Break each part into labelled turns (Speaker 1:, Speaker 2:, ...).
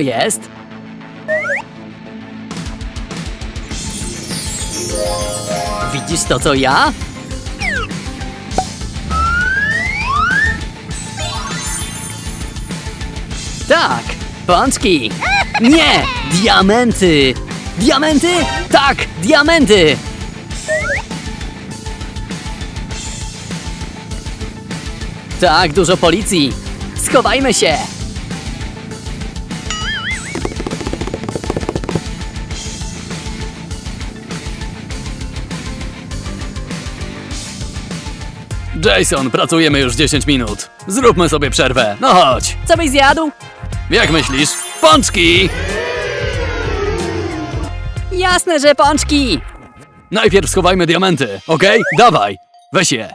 Speaker 1: Jest? Widzisz to, co ja? Tak, pączki. Nie, diamenty. Diamenty? Tak, diamenty. Tak, dużo policji. Schowajmy się.
Speaker 2: Jason, pracujemy już 10 minut. Zróbmy sobie przerwę. No chodź.
Speaker 1: Co byś zjadł?
Speaker 2: Jak myślisz? Pączki!
Speaker 1: Jasne, że pączki.
Speaker 2: Najpierw schowajmy diamenty, okej? Dawaj, weź je.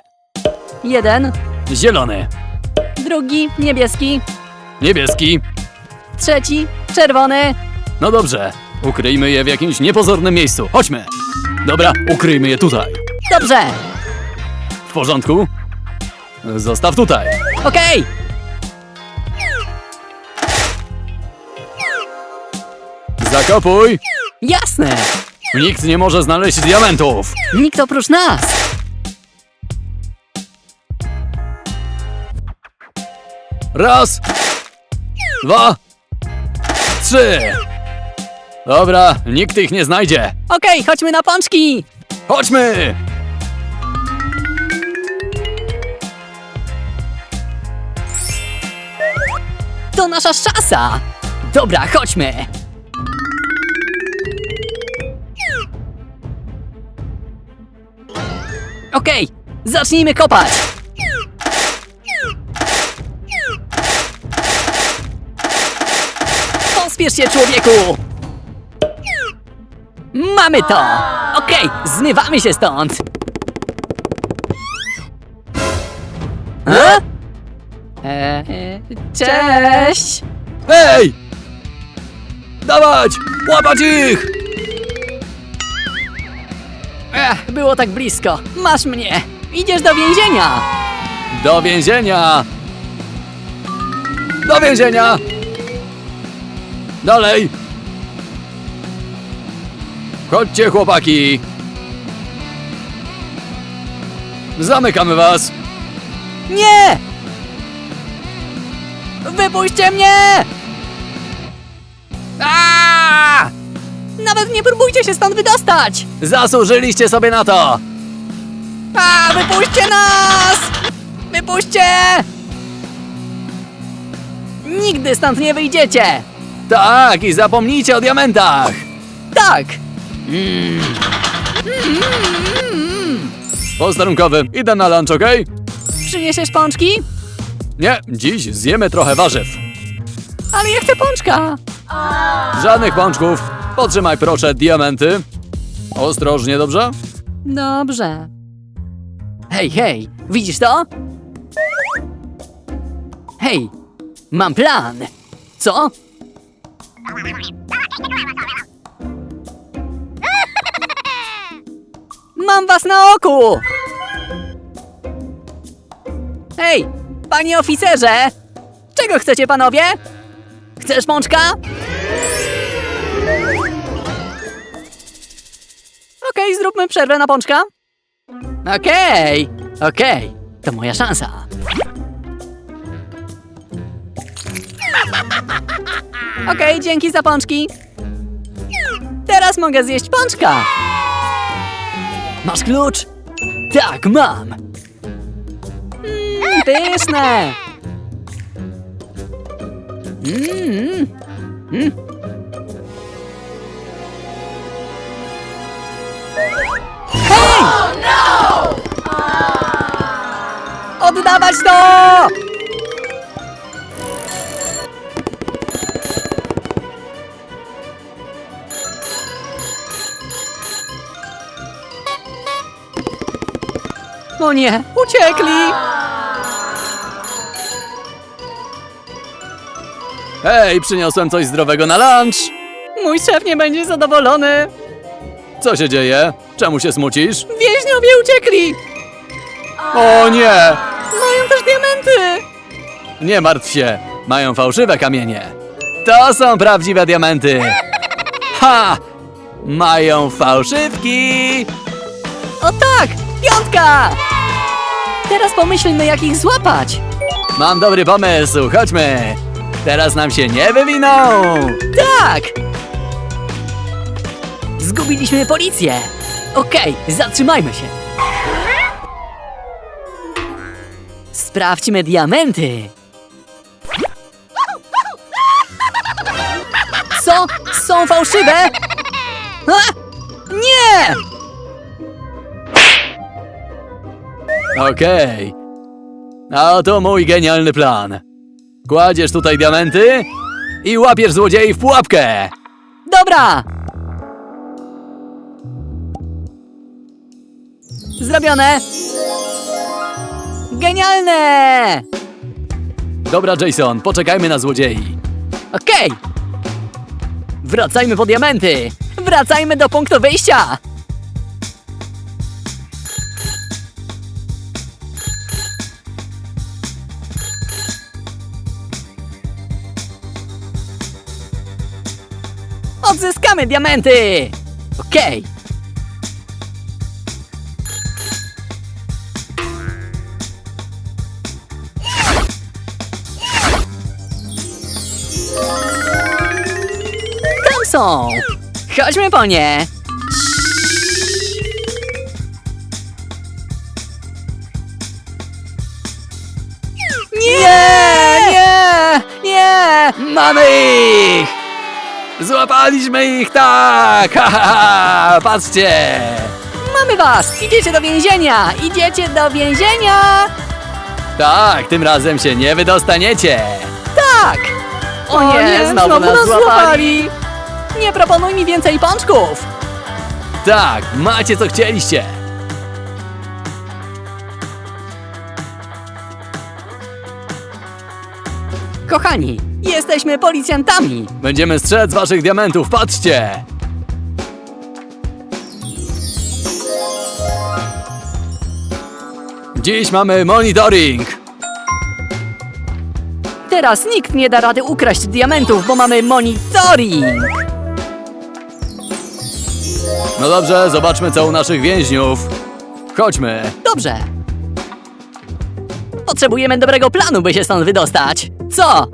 Speaker 1: Jeden,
Speaker 2: Zielony,
Speaker 1: drugi, niebieski,
Speaker 2: niebieski.
Speaker 1: trzeci, czerwony.
Speaker 2: No dobrze, ukryjmy je w jakimś niepozornym miejscu. Chodźmy. Dobra, ukryjmy je tutaj.
Speaker 1: Dobrze.
Speaker 2: Porządku? Zostaw tutaj.
Speaker 1: Okej.
Speaker 2: Zakopuj.
Speaker 1: Jasne.
Speaker 2: Nikt nie może znaleźć diamentów.
Speaker 1: Nikt oprócz nas.
Speaker 2: Raz, dwa, trzy. Dobra, nikt ich nie znajdzie.
Speaker 1: Okej, chodźmy na pączki.
Speaker 2: Chodźmy!
Speaker 1: To nasza szansa. Dobra, chodźmy. Okej, zacznijmy kopać. Pospiesz się, człowieku. Mamy to. Okej, zmywamy się stąd. Cześć!
Speaker 2: Hej! Dawać! Łapać ich!
Speaker 1: Ech, było tak blisko. Masz mnie. Idziesz do więzienia.
Speaker 2: Do więzienia! Do więzienia! Dalej! Chodźcie, chłopaki! Zamykamy was!
Speaker 1: Nie! Wypuśćcie mnie! Aaaa! Nawet nie próbujcie się stąd wydostać!
Speaker 2: Zasłużyliście sobie na to!
Speaker 1: A, wypuśćcie nas! Wypuśćcie! Nigdy stąd nie wyjdziecie!
Speaker 2: Tak, i zapomnijcie o diamentach!
Speaker 1: Tak!
Speaker 2: Posterunkowy, idę na lunch, okej?
Speaker 1: Przyniesiesz pączki?
Speaker 2: Nie, dziś zjemy trochę warzyw.
Speaker 1: Ale ja chcę pączka!
Speaker 2: Żadnych pączków. Potrzymaj proszę diamenty. Ostrożnie, dobrze?
Speaker 1: Dobrze. Hej, hej, widzisz to? Hej, mam plan. Co? Mam was na oku! Hej, panie oficerze! Czego chcecie, panowie? Chcesz pączka? Okej, zróbmy przerwę na pączka. Okej, okej, to moja szansa. Okej, dzięki za pączki. Teraz mogę zjeść pączka. Masz klucz? Tak, mam. Pyszne. Mm, mm. Hej! Oddawać to! O nie, uciekli!
Speaker 2: Hej, przyniosłem coś zdrowego na lunch.
Speaker 1: Mój szef nie będzie zadowolony.
Speaker 2: Co się dzieje? Czemu się smucisz?
Speaker 1: Więźniowie uciekli!
Speaker 2: O nie!
Speaker 1: Mają też diamenty!
Speaker 2: Nie martw się. Mają fałszywe kamienie. To są prawdziwe diamenty. Ha! Mają fałszywki.
Speaker 1: O tak! Piątka! Teraz pomyślmy, jak ich złapać.
Speaker 2: Mam dobry pomysł, chodźmy. Teraz nam się nie wywiną.
Speaker 1: Tak! Zgubiliśmy policję. Okej, zatrzymajmy się. Sprawdźmy diamenty. Co? Są fałszywe? A! Nie!
Speaker 2: Okej. A oto mój genialny plan. Kładziesz tutaj diamenty i łapiesz złodziei w pułapkę.
Speaker 1: Dobra! Zrobione! Genialne!
Speaker 2: Dobra, Jason, poczekajmy na złodziei.
Speaker 1: Okej! Wracajmy po diamenty! Wracajmy do punktu wyjścia! Odzyskamy diamenty! Okej! Tam są! Chodźmy po nie! Nie! Nie! Nie!
Speaker 2: Mamy ich! Złapaliśmy ich, tak! Ha, ha, ha. Patrzcie!
Speaker 1: Mamy was! Idziecie do więzienia! Idziecie do więzienia!
Speaker 2: Tak, tym razem się nie wydostaniecie.
Speaker 1: Tak! O nie, znowu, nas złapali! Nie proponuj mi więcej pączków!
Speaker 2: Tak, macie co chcieliście.
Speaker 1: Kochani, jesteśmy policjantami!
Speaker 2: Będziemy strzec waszych diamentów, patrzcie! Dziś mamy monitoring.
Speaker 1: Teraz nikt nie da rady ukraść diamentów, bo mamy monitoring!
Speaker 2: No dobrze, zobaczmy co u naszych więźniów. Chodźmy.
Speaker 1: Dobrze. Potrzebujemy dobrego planu, by się stąd wydostać. Co?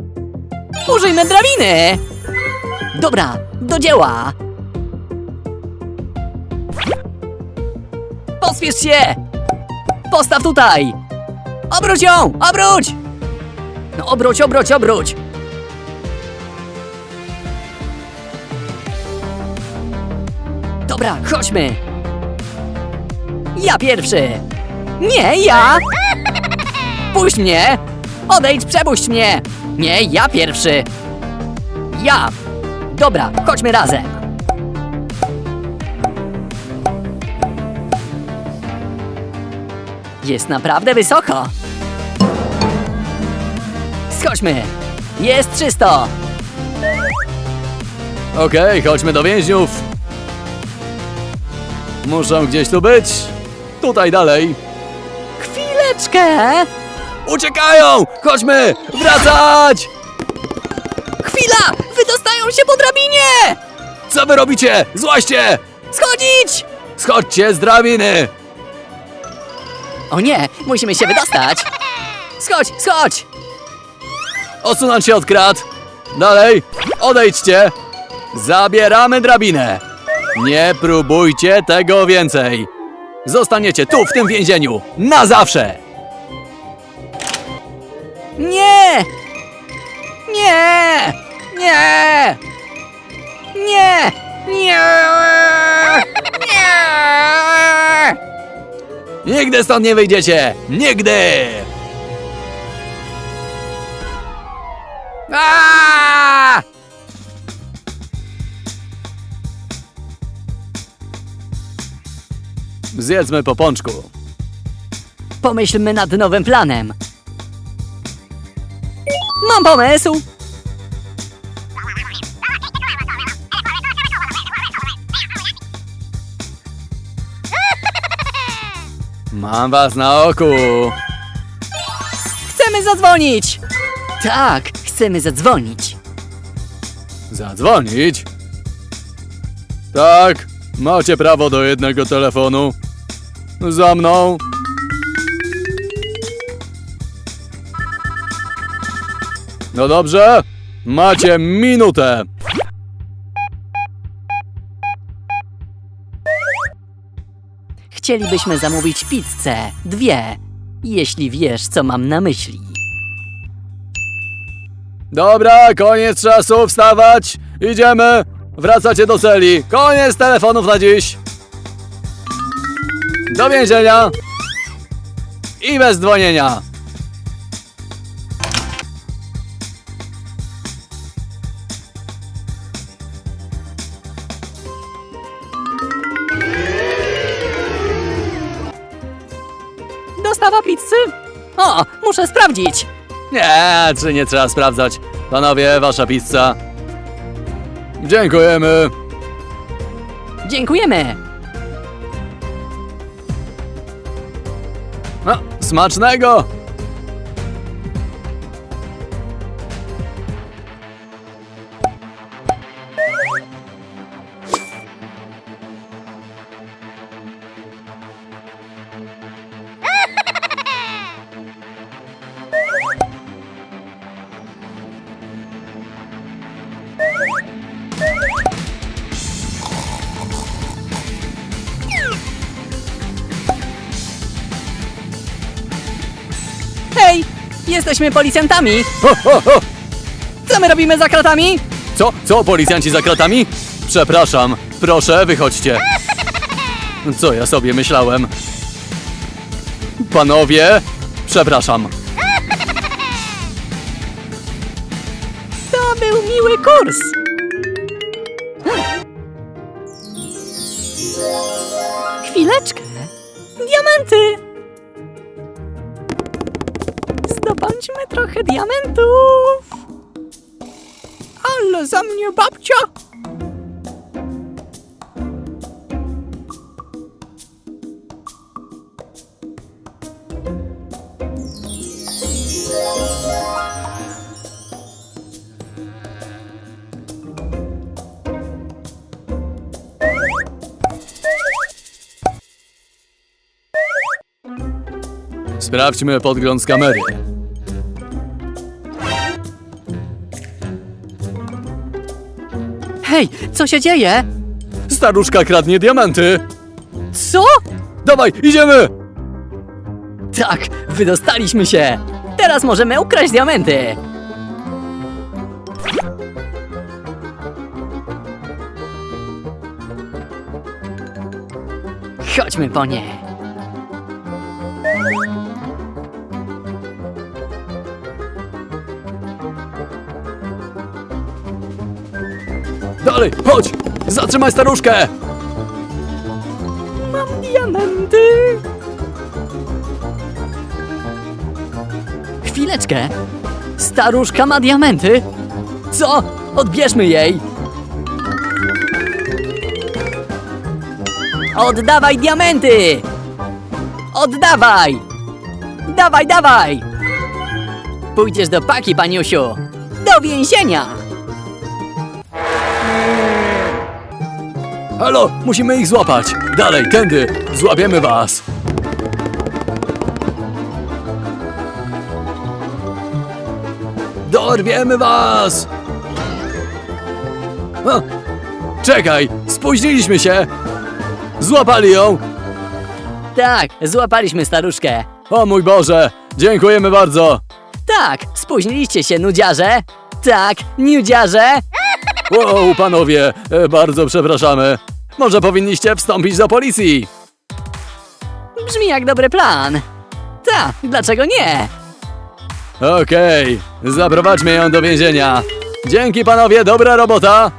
Speaker 1: Użyjmy drabiny! Dobra, do dzieła! Pospiesz się! Postaw tutaj! Obróć ją! Obróć! No obróć, obróć, obróć! Dobra, chodźmy! Ja pierwszy! Nie, ja! Puść mnie! Odejdź, przepuść mnie! Nie, ja pierwszy! Ja! Dobra, chodźmy razem! Jest naprawdę wysoko! Schodźmy! Jest czysto!
Speaker 2: Okej, chodźmy do więźniów. Muszą gdzieś tu być. Tutaj dalej.
Speaker 1: Chwileczkę!
Speaker 2: Uciekają! Chodźmy! Wracać!
Speaker 1: Chwila! Wydostają się po drabinie!
Speaker 2: Co wy robicie? Złaście!
Speaker 1: Schodzić!
Speaker 2: Schodźcie z drabiny!
Speaker 1: O nie, musimy się wydostać! Schodź, schodź!
Speaker 2: Odsunąć się od krat. Dalej. Odejdźcie. Zabieramy drabinę. Nie próbujcie tego więcej. Zostaniecie tu, w tym więzieniu. Na zawsze.
Speaker 1: Nie! Nie! Nie! Nie! Nie! Nie!
Speaker 2: Nigdy stąd nie wyjdziecie. Nigdy.
Speaker 1: Aaaa!
Speaker 2: Zjedzmy po pączku.
Speaker 1: Pomyślmy nad nowym planem. Mam pomysł!
Speaker 2: Mam was na oku.
Speaker 1: Chcemy zadzwonić! Tak, Chcemy zadzwonić.
Speaker 2: Zadzwonić? Tak, macie prawo do jednego telefonu. Za mną. No dobrze, macie minutę.
Speaker 1: Chcielibyśmy zamówić pizzę. Dwie. Jeśli wiesz, co mam na myśli.
Speaker 2: Dobra, koniec czasu, wstawać. Idziemy. Wracacie do celi. Koniec telefonów na dziś. Do więzienia. I bez dzwonienia.
Speaker 1: Dostawa pizzy? O, muszę sprawdzić.
Speaker 2: Nie, czy nie trzeba sprawdzać. Panowie, wasza pizza. Dziękujemy.
Speaker 1: Dziękujemy.
Speaker 2: No, smacznego.
Speaker 1: Jesteśmy policjantami.
Speaker 2: Ho, ho, ho.
Speaker 1: Co my robimy za kratami?
Speaker 2: Co? Co, policjanci za kratami? Przepraszam, proszę, wychodźcie. Co ja sobie myślałem? Panowie, przepraszam.
Speaker 1: To był miły kurs. Chwileczkę. Diamenty. Zdobądźmy trochę diamentów. Ale za mnie babcia.
Speaker 2: Sprawdźmy podgląd z kamery.
Speaker 1: Hej, co się dzieje?
Speaker 2: Staruszka kradnie diamenty.
Speaker 1: Co?
Speaker 2: Dawaj, idziemy!
Speaker 1: Tak, wydostaliśmy się. Teraz możemy ukraść diamenty. Chodźmy po nie.
Speaker 2: Dalej, chodź! Zatrzymaj staruszkę!
Speaker 1: Mam diamenty. Chwileczkę. Staruszka ma diamenty. Co? Odbierzmy jej. Oddawaj diamenty! Oddawaj! Dawaj, dawaj! Pójdziesz do paki, paniusiu. Do więzienia!
Speaker 2: Halo, musimy ich złapać! Dalej, tędy! Złapiemy was! Dorwiemy was! Czekaj, spóźniliśmy się! Złapali ją!
Speaker 1: Tak, złapaliśmy staruszkę.
Speaker 2: O mój Boże, dziękujemy bardzo!
Speaker 1: Tak, spóźniliście się, nudziarze. Tak, nudziarze.
Speaker 2: Wow, panowie, e, bardzo przepraszamy. Może powinniście wstąpić do policji?
Speaker 1: Brzmi jak dobry plan. Tak, dlaczego nie?
Speaker 2: Okej, zaprowadźmy ją do więzienia. Dzięki panowie, dobra robota.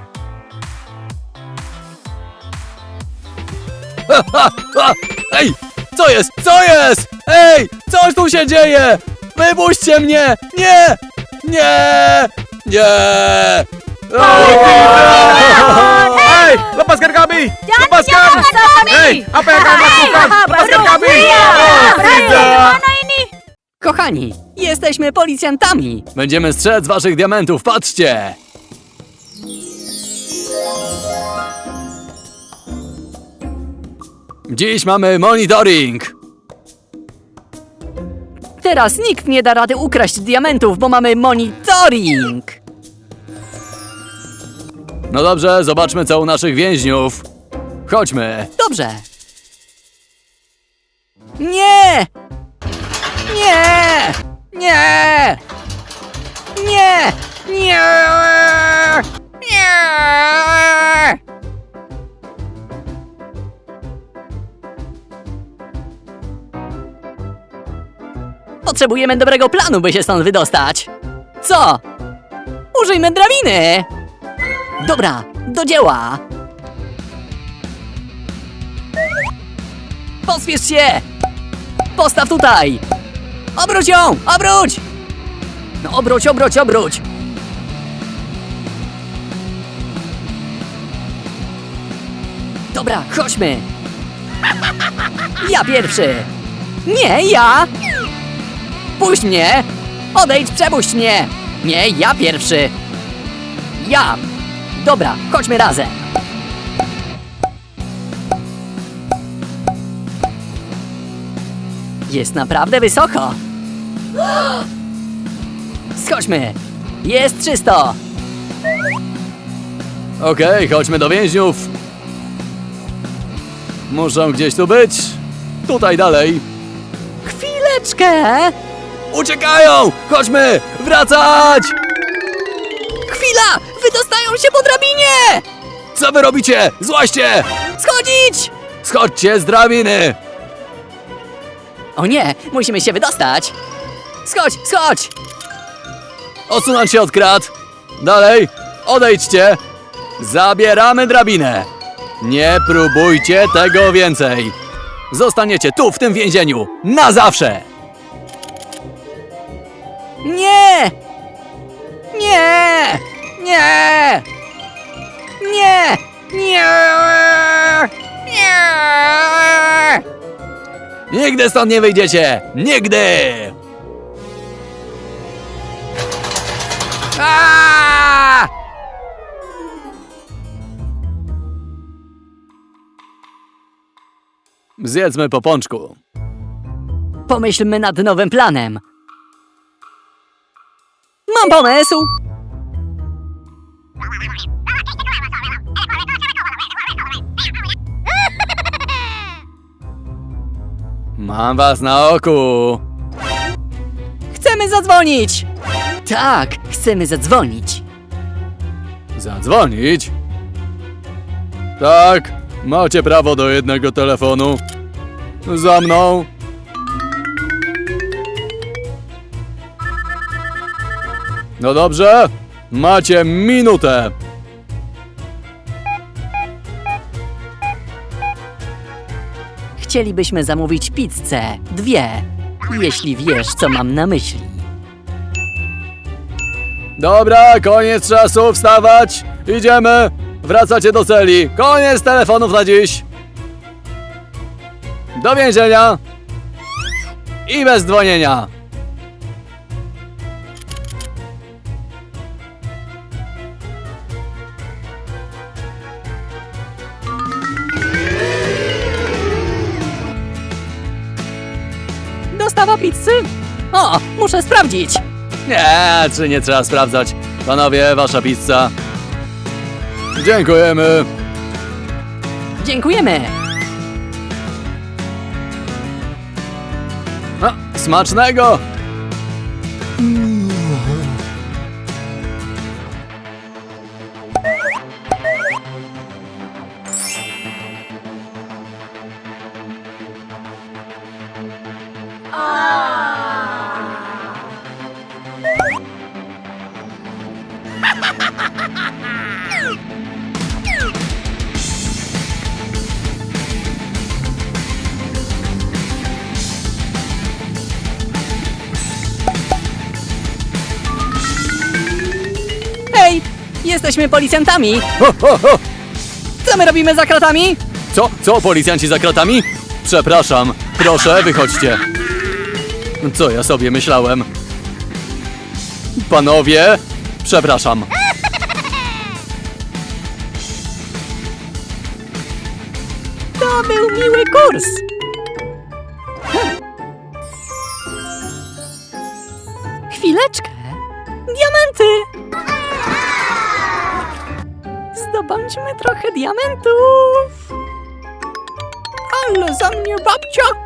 Speaker 2: Ha, ha, ha. Ej, co jest? Co jest? Ej, coś tu się dzieje! Wypuśćcie mnie! Nie! Nie! Nie!
Speaker 3: Hey, apa yang kamu lakukan? Lepaskan kami! Oh, tidak.
Speaker 1: Kochani, jesteśmy policjantami.
Speaker 2: Będziemy strzec waszych diamentów, patrzcie! Dziś mamy monitoring.
Speaker 1: Teraz nikt nie da rady ukraść diamentów, bo mamy monitoring.
Speaker 2: No dobrze, zobaczmy co u naszych więźniów. Chodźmy.
Speaker 1: Dobrze. Nie! Nie! Nie! Nie! Nie! Nie! Potrzebujemy dobrego planu, by się stąd wydostać. Co? Użyjmy drabiny! Dobra, do dzieła! Pospiesz się! Postaw tutaj! Obróć ją! Obróć! No obróć, obróć, obróć! Dobra, chodźmy! Ja pierwszy! Nie, ja! Puść mnie! Odejdź, przepuść mnie! Nie, ja pierwszy! Ja! Dobra, chodźmy razem! Jest naprawdę wysoko. Schodźmy. Jest czysto.
Speaker 2: Okej, chodźmy do więźniów. Muszą gdzieś tu być. Tutaj dalej.
Speaker 1: Chwileczkę.
Speaker 2: Uciekają! Chodźmy! Wracać!
Speaker 1: Chwila! Wydostają się po drabinie!
Speaker 2: Co wy robicie? Złaście!
Speaker 1: Schodzić!
Speaker 2: Schodźcie z drabiny!
Speaker 1: O nie, musimy się wydostać. Schodź, schodź!
Speaker 2: Odsunąć się od krat. Dalej. Odejdźcie. Zabieramy drabinę. Nie próbujcie tego więcej. Zostaniecie tu, w tym więzieniu. Na zawsze.
Speaker 1: Nie! Nie! Nie! Nie! Nie! Nie!
Speaker 2: Nigdy stąd nie wyjdziecie. Nigdy. Zjedzmy po pączku.
Speaker 1: Pomyślmy nad nowym planem. Mam pomysł!
Speaker 2: Mam was na oku.
Speaker 1: Chcemy zadzwonić! Tak, chcemy zadzwonić.
Speaker 2: Zadzwonić? Tak, macie prawo do jednego telefonu. Za mną. No dobrze, macie minutę.
Speaker 1: Chcielibyśmy zamówić pizzę. Dwie. Jeśli wiesz, co mam na myśli.
Speaker 2: Dobra, koniec czasu, wstawać. Idziemy. Wracacie do celi. Koniec telefonów na dziś. Do więzienia. I bez dzwonienia.
Speaker 1: Dostawa pizzy? O, muszę sprawdzić.
Speaker 2: Nie, czy nie trzeba sprawdzać. Panowie, wasza pizza. Dziękujemy.
Speaker 1: Dziękujemy.
Speaker 2: A, smacznego.
Speaker 1: Jesteśmy policjantami.
Speaker 2: Ho, ho, ho.
Speaker 1: Co my robimy za kratami?
Speaker 2: Co, co, policjanci za kratami? Przepraszam, proszę, wychodźcie. Co ja sobie myślałem? Panowie, przepraszam.
Speaker 1: To był miły kurs. Chwileczkę. Diamenty. Zdobądźmy trochę diamentów. Ale za mnie babcia.